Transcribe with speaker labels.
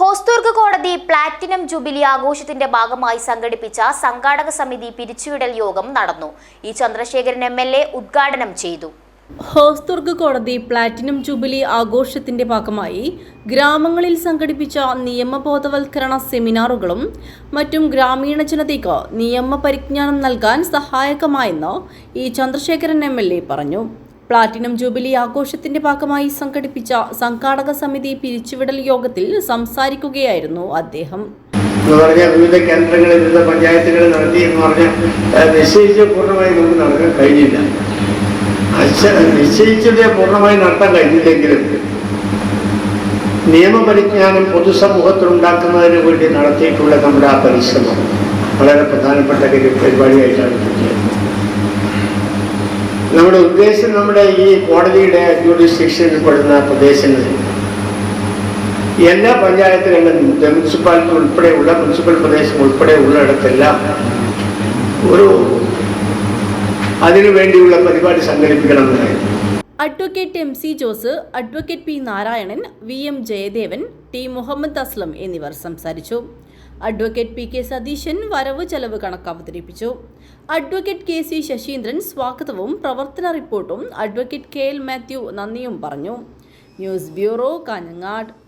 Speaker 1: ഹോസ്ദുർഗ് കോടതി platinum jubilee ആഘോഷത്തിന്റെ ഭാഗമായി സംഘടിപ്പിച്ച സംഘാടക സമിതി പിരിച്ചുവിടൽ യോഗം നടന്നു. ഈ ചന്ദ്രശേഖരൻ എം എൽ എ ഉദ്ഘാടനം ചെയ്തു.
Speaker 2: ഹോസ്ദുർഗ് കോടതി പ്ലാറ്റിനം ജൂബിലി ആഘോഷത്തിന്റെ ഭാഗമായി ഗ്രാമങ്ങളിൽ സംഘടിപ്പിച്ച നിയമബോധവൽക്കരണ സെമിനാറുകളും മറ്റും ഗ്രാമീണ ജനതയ്ക്ക് നിയമ പരിജ്ഞാനം നൽകാൻ സഹായകമായെന്ന് ഈ ചന്ദ്രശേഖരൻ എം പറഞ്ഞു. പ്ലാറ്റിനം ജൂബിലി ആഘോഷത്തിന്റെ ഭാഗമായി സംഘടിപ്പിച്ച സംഘാടക സമിതി പിരിച്ചുവിടൽ യോഗത്തിൽ സംസാരിക്കുകയായിരുന്നു അദ്ദേഹം.
Speaker 3: പറഞ്ഞാൽ വിവിധ കേന്ദ്രങ്ങളിൽ വിവിധ പഞ്ചായത്തുകളിൽ നടത്തി എന്ന് പറഞ്ഞാൽ നിശ്ചയിച്ച് പൂർണമായി നമുക്ക് നടക്കാൻ കഴിഞ്ഞില്ല. നിശ്ചയിച്ചത് പൂർണമായി നടത്താൻ കഴിഞ്ഞില്ലെങ്കിലും നിയമപരിജ്ഞാനം പൊതുസമൂഹത്തിൽ ഉണ്ടാക്കുന്നതിന് വേണ്ടി നടത്തിയിട്ടുള്ള നമ്മുടെ ആ പരിശ്രമം വളരെ പ്രധാനപ്പെട്ട പരിപാടിയായിട്ടാണ് കിട്ടിയത് നമ്മുടെ ഉദ്ദേശം നമ്മുടെ ഈ കോടതിയുടെ ജൂഡിസ്ട്രിക്ഷനിൽ പെടുന്ന പ്രദേശങ്ങളിൽ എല്ലാ പഞ്ചായത്തുകളിലും മുനിസിപ്പാലിറ്റി ഉൾപ്പെടെയുള്ള മുനിസിപ്പൽ പ്രദേശം ഉൾപ്പെടെയുള്ള ഇടത്തെല്ലാം ഒരു അതിനു വേണ്ടിയുള്ള പരിപാടി സംഘടിപ്പിക്കണമെന്നായിരുന്നു
Speaker 2: advocate M C Jose advocate P Narayanan V M Jayadevan T Muhammad Aslam എന്നിവർ സംസാരിച്ചു. അഡ്വക്കേറ്റ് പി കെ സതീശൻ വരവ് ചെലവ് കണക്ക് അവതരിപ്പിച്ചു. അഡ്വക്കേറ്റ് കെ സി ശശീന്ദ്രൻ സ്വാഗതവും പ്രവർത്തന റിപ്പോർട്ടും അഡ്വക്കേറ്റ് കെ എൽ മാത്യു നന്ദിയും പറഞ്ഞു. News bureau Kanhangad.